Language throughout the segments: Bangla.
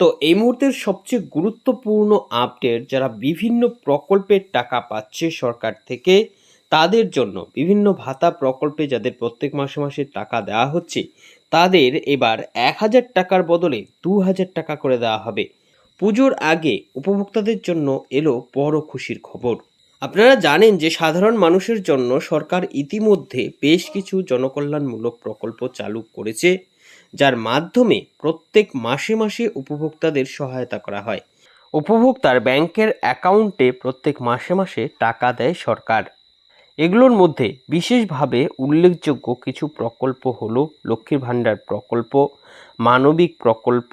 তো এই মুহূর্তের সবচেয়ে গুরুত্বপূর্ণ আপডেট যারা বিভিন্ন প্রকল্পের টাকা পাচ্ছে সরকার থেকে, তাদের জন্য বিভিন্ন ভাতা প্রকল্পে যাদের প্রত্যেক মাসে মাসে টাকা দেওয়া হচ্ছে, তাদের এবার এক হাজার টাকার বদলে দু হাজার টাকা করে দেওয়া হবে। পুজোর আগে উপভোক্তাদের জন্য এলো বড় খুশির খবর। আপনারা জানেন যে সাধারণ মানুষের জন্য সরকার ইতিমধ্যে বেশ কিছু জনকল্যাণমূলক প্রকল্প চালু করেছে। যার মাধ্যমে প্রত্যেক মাসে মাসে উপভোক্তাদের সহায়তা করা হয়। উপভোক্তার ব্যাংকের অ্যাকাউন্টে প্রত্যেক মাসে মাসে টাকা দেয় সরকার। এগুলোর মধ্যে বিশেষভাবে উল্লেখযোগ্য কিছু প্রকল্প হলো লক্ষ্মীর ভাণ্ডার প্রকল্প, মানবিক প্রকল্প,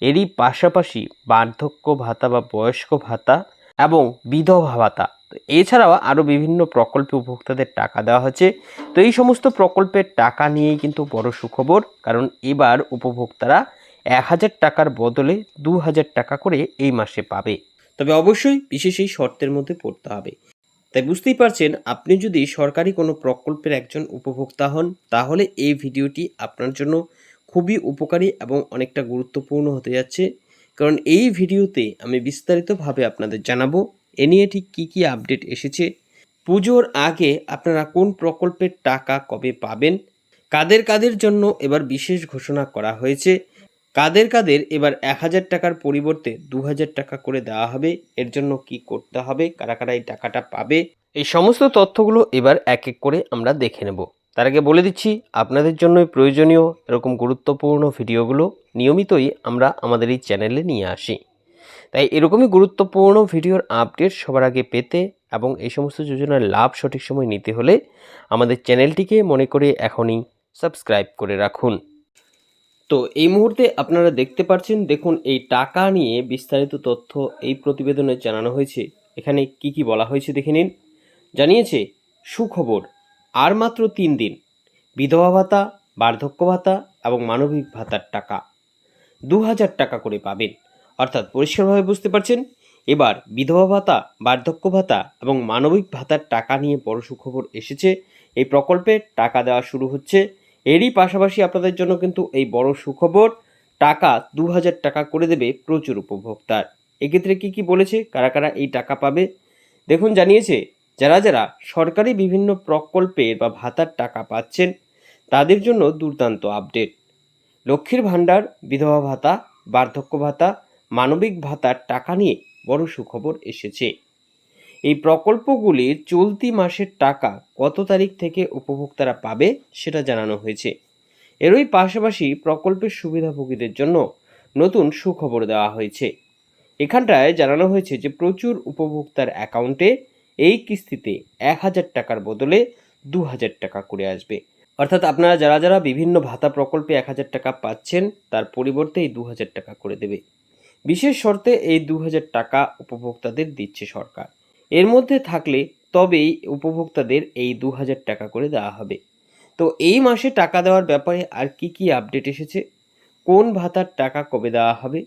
এরই পাশাপাশি বার্ধক্য ভাতা বা বয়স্ক ভাতা এবং বিধবা ভাতা। তো এছাড়াও আরও বিভিন্ন প্রকল্পে উপভোক্তাদের টাকা দেওয়া হচ্ছে। তো এই সমস্ত প্রকল্পের টাকা নিয়েই কিন্তু বড় সুখবর, কারণ এবার উপভোক্তারা এক হাজার টাকার বদলে দু হাজার টাকা করে এই মাসে পাবে। তবে অবশ্যই বিশেষ এই শর্তের মধ্যে পড়তে হবে। তাই বুঝতেই পারছেন, আপনি যদি সরকারি কোনো প্রকল্পের একজন উপভোক্তা হন, তাহলে এই ভিডিওটি আপনার জন্য খুবই উপকারী এবং অনেকটা গুরুত্বপূর্ণ হতে যাচ্ছে। কারণ এই ভিডিওতে আমি বিস্তারিতভাবে আপনাদের জানাব এ নিয়ে ঠিক কী কী আপডেট এসেছে? পুজোর আগে আপনারা কোন প্রকল্পের টাকা কবে পাবেন? কাদের কাদের জন্য এবার বিশেষ ঘোষণা করা হয়েছে? কাদের কাদের এবার এক হাজার টাকার পরিবর্তে দু হাজার টাকা করে দেওয়া হবে? এর জন্য কি করতে হবে? কারা কারা এই টাকাটা পাবে? এই সমস্ত তথ্যগুলো এবার এক এক করে আমরা দেখে নেব। তার আগে বলে দিচ্ছি, আপনাদের জন্যই প্রয়োজনীয় এরকম গুরুত্বপূর্ণ ভিডিওগুলো নিয়মিতই আমরা আমাদের এই চ্যানেলে নিয়ে আসি। তাই এরকমই গুরুত্বপূর্ণ ভিডিওর আপডেট সবার আগে পেতে এবং এই সমস্ত যোজনার লাভ সঠিক সময় নিতে হলে আমাদের চ্যানেলটিকে মনে করে এখনই সাবস্ক্রাইব করে রাখুন। তো এই মুহূর্তে আপনারা দেখতে পাচ্ছেন দেখুন এই টাকা নিয়ে বিস্তারিত তথ্য এই প্রতিবেদনে জানানো হয়েছে। এখানে কি কি বলা হয়েছে দেখে নিন। জানিয়েছে, সুখবর, আর মাত্র তিন দিন, বিধবা ভাতা, বার্ধক্য ভাতা এবং মানবিক ভাতার টাকা। দু হাজার টাকা করে পাবেন। অর্থাৎ পরিষ্কারভাবে বুঝতে পারছেন? এবার বিধবা ভাতা, বার্ধক্য ভাতা এবং মানবিক ভাতার টাকা নিয়ে বড় সুখবর এসেছে। এই প্রকল্পে টাকা দেওয়া শুরু হচ্ছে। এরই পাশাপাশি আপনাদের জন্য কিন্তু এই বড় সুখবর, টাকা দু হাজার টাকা করে দেবে প্রচুর উপভোক্তার এক্ষেত্রে কি কি বলেছে? কারা কারা এই টাকা পাবে? দেখুন, জানিয়েছে, যারা যারা সরকারি বিভিন্ন প্রকল্পের বা ভাতার টাকা পাচ্ছেন, তাদের জন্য দুর্দান্ত আপডেট। লক্ষ্মীর ভাণ্ডার, বিধবা ভাতা, বার্ধক্য ভাতা মানবিক ভাতার টাকা নিয়ে বড় সুখবর এসেছে। এই প্রকল্পগুলির চলতি মাসের টাকা কত তারিখ থেকে উপভোক্তারা পাবে সেটা জানানো হয়েছে। এরই পাশাপাশি প্রকল্পের সুবিধাভোগীদের জন্য নতুন সুখবর দেওয়া হয়েছে। এখানটায় জানানো হয়েছে যে প্রচুর উপভোক্তার অ্যাকাউন্টে এই কিস্তিতে এক হাজার টাকার বদলে দু হাজার টাকা করে আসবে। অর্থাৎ আপনারা যারা যারা বিভিন্ন ভাতা প্রকল্পে এক হাজার টাকা পাচ্ছেন, তার পরিবর্তে এই দু হাজার টাকা করে দেবে। বিশেষ শর্তে এই দু হাজার টাকা উপভোক্তাদের দিচ্ছে সরকার। এর মধ্যে থাকলে তবেই উপভোক্তাদের এই দু হাজার টাকা করে দেওয়া হবে। তো এই মাসে টাকা দেওয়ার ব্যাপারে আর কি কি আপডেট এসেছে? কোন ভাতার টাকা কবে দেওয়া হবে?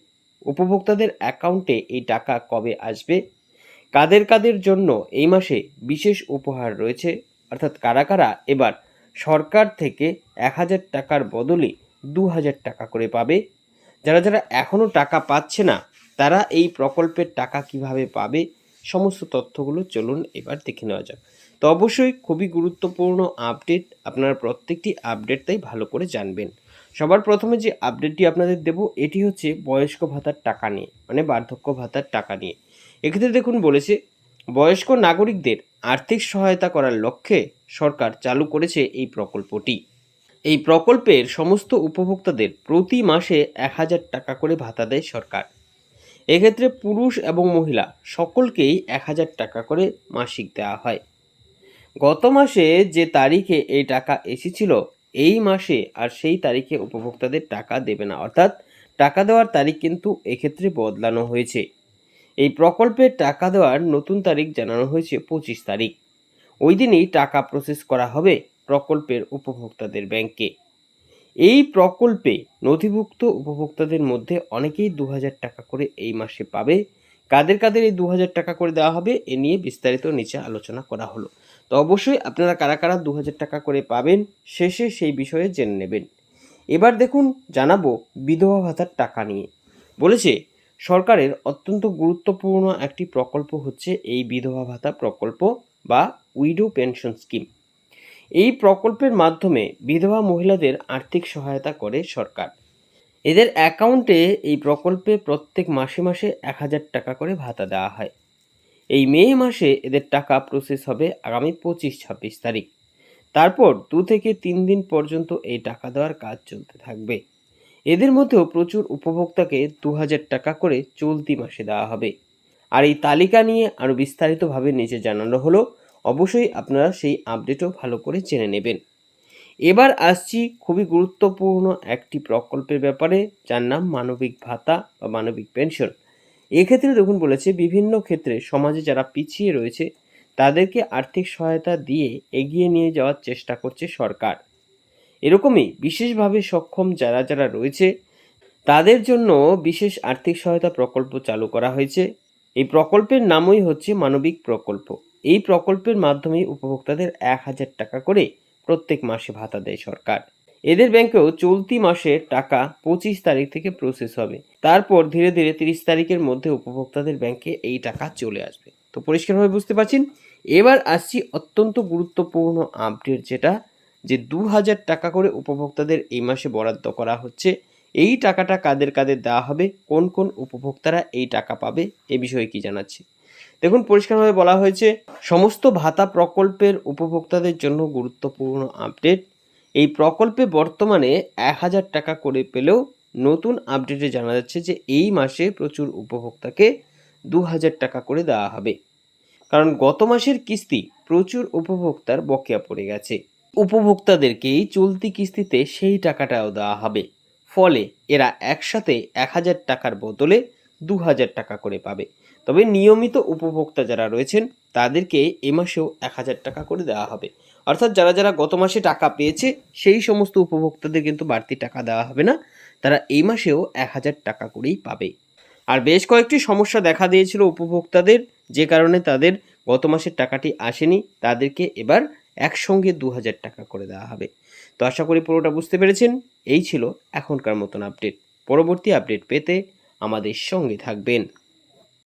উপভোক্তাদের অ্যাকাউন্টে এই টাকা কবে আসবে? কাদের কাদের জন্য এই মাসে বিশেষ উপহার রয়েছে? অর্থাৎ কারা কারা? এবার সরকার থেকে এক হাজার টাকার বদলে দু হাজার টাকা করে পাবে যারা যারা এখনও টাকা পাচ্ছে না, তারা এই প্রকল্পের টাকা কীভাবে পাবে? সমস্ত তথ্যগুলো চলুন এবার দেখে নেওয়া যাক। তো অবশ্যই খুবই গুরুত্বপূর্ণ আপডেট, আপনারা প্রত্যেকটি আপডেট তাই ভালো করে জানবেন। সবার প্রথমে যে আপডেটটি আপনাদের দেব, এটি হচ্ছে বয়স্ক ভাতার টাকা নিয়ে মানে বার্ধক্য ভাতার টাকা নিয়ে। এক্ষেত্রে দেখুন বলেছে, বয়স্ক নাগরিকদের আর্থিক সহায়তা করার লক্ষ্যে সরকার চালু করেছে এই প্রকল্পটি। এই প্রকল্পের সমস্ত উপভোক্তাদের প্রতি মাসে এক হাজার টাকা করে ভাতা দেয় সরকার। এক্ষেত্রে পুরুষ এবং মহিলা সকলকেই এক হাজার টাকা করে মাসিক দেওয়া হয়। গত মাসে যে তারিখে এই টাকা এসেছিল, এই মাসে আর সেই তারিখে উপভোক্তাদের টাকা দেবে না। অর্থাৎ টাকা দেওয়ার তারিখ কিন্তু এক্ষেত্রে বদলানো হয়েছে। এই প্রকল্পের টাকা দেওয়ার নতুন তারিখ জানানো হয়েছে পঁচিশ তারিখ। ওই দিনই টাকা প্রসেস করা হবে। প্রকল্পের উপভোক্তাদের ব্যাংকে। এই প্রকল্পে নথিভুক্ত উপভোক্তাদের মধ্যে অনেকেই দু হাজার টাকা করে এই মাসে পাবে। কাদের কাদের এই দু হাজার টাকা করে দেওয়া হবে, এ নিয়ে বিস্তারিত নিচে আলোচনা করা হলো। তো অবশ্যই আপনারা কারা কারা দু হাজার টাকা করে পাবেন, শেষে সেই বিষয়ে জেনে নেবেন। এবার দেখুন, জানাব বিধবা ভাতার টাকা নিয়ে। বলেছে, সরকারের অত্যন্ত গুরুত্বপূর্ণ একটি প্রকল্প হচ্ছে এই বিধবা ভাতা প্রকল্প বা উইডো পেনশন স্কিম। এই প্রকল্পের মাধ্যমে বিধবা মহিলাদের আর্থিক সহায়তা করে সরকার। এদের অ্যাকাউন্টে এই প্রকল্পে প্রত্যেক মাসে মাসে এক হাজার টাকা করে ভাতা দেওয়া হয়। এই মে মাসে এদের টাকা প্রসেস হবে আগামী পঁচিশ ছাব্বিশ তারিখ। তারপর দু থেকে তিন দিন পর্যন্ত এই টাকা দেওয়ার কাজ চলতে থাকবে। এদের মধ্যেও প্রচুর উপভোক্তাকে দু হাজার টাকা করে চলতি মাসে দেওয়া হবে। আর এই তালিকা নিয়ে আরও বিস্তারিতভাবে নিচে জানানো হলো অবশ্যই আপনারা সেই আপডেটও ভালো করে জেনে নেবেন। এবার আসছি খুবই গুরুত্বপূর্ণ একটি প্রকল্পের ব্যাপারে, যার নাম মানবিক ভাতা বা মানবিক পেনশন এক্ষেত্রে দেখুন বলেছে, বিভিন্ন ক্ষেত্রে সমাজে যারা পিছিয়ে রয়েছে, তাদেরকে আর্থিক সহায়তা দিয়ে এগিয়ে নিয়ে যাওয়ার চেষ্টা করছে সরকার। এরকমই বিশেষভাবে সক্ষম যারা যারা রয়েছে, তাদের জন্য বিশেষ আর্থিক সহায়তা প্রকল্প চালু করা হয়েছে। এই প্রকল্পের নামই হচ্ছে মানবিক প্রকল্প। এই প্রকল্পের মাধ্যমে উপভোক্তাদের এক হাজার টাকা করে প্রত্যেক মাসে ভাতা দেয় সরকার। এদের ব্যাংকেও চলতি মাসে টাকা পঁচিশ তারিখ থেকে প্রসেস হবে। তারপর ধীরে ধীরে তিরিশ তারিখের মধ্যে উপভোক্তাদের ব্যাংকে এই টাকা চলে আসবে। তো পরিষ্কারভাবে বুঝতে পারছেন? এবার আসছি অত্যন্ত গুরুত্বপূর্ণ আপডেট যেটা, যে দু হাজার টাকা করে উপভোক্তাদের এই মাসে বরাদ্দ করা হচ্ছে। এই টাকাটা কাদের কাদের দেওয়া হবে? কোন কোন উপভোক্তারা এই টাকা পাবে? এ বিষয়ে কি জানাচ্ছি? দেখুন, পরিষ্কারভাবে বলা হয়েছে, সমস্ত ভাতা প্রকল্পের উপভোক্তাদের জন্য গুরুত্বপূর্ণ আপডেট। এই প্রকল্পে বর্তমানে এক হাজার টাকা করে পেলেও নতুন আপডেটে জানা যাচ্ছে যে এই মাসে প্রচুর উপভোক্তাকে দু হাজার টাকা করে দেওয়া হবে। কারণ গত মাসের কিস্তি প্রচুর উপভোক্তার বকেয়া পড়ে গেছে। উপভোক্তাদেরকেই চলতি কিস্তিতে সেই টাকাটাও দেওয়া হবে। ফলে এরা একসাথে এক হাজার টাকার বদলে দু হাজার টাকা করে পাবে। তবে নিয়মিত উপভোক্তা যারা রয়েছেন, তাদেরকে এ মাসেও এক হাজার টাকা করে দেওয়া হবে। অর্থাৎ যারা যারা গত মাসে টাকা পেয়েছে, সেই সমস্ত উপভোক্তাদের কিন্তু বাড়তি টাকা দেওয়া হবে না। তারা এই মাসেও এক হাজার টাকা করেই পাবে। আর বেশ কয়েকটি সমস্যা দেখা দিয়েছিল উপভোক্তাদের, যে কারণে তাদের গত মাসের টাকাটি আসেনি। তাদেরকে এবার একসঙ্গে দু হাজার টাকা করে দেওয়া হবে। তো আশা করি পুরোটা বুঝতে পেরেছেন। এই ছিল এখনকার মতন আপডেট। পরবর্তী আপডেট পেতে আমাদের সঙ্গে থাকবেন।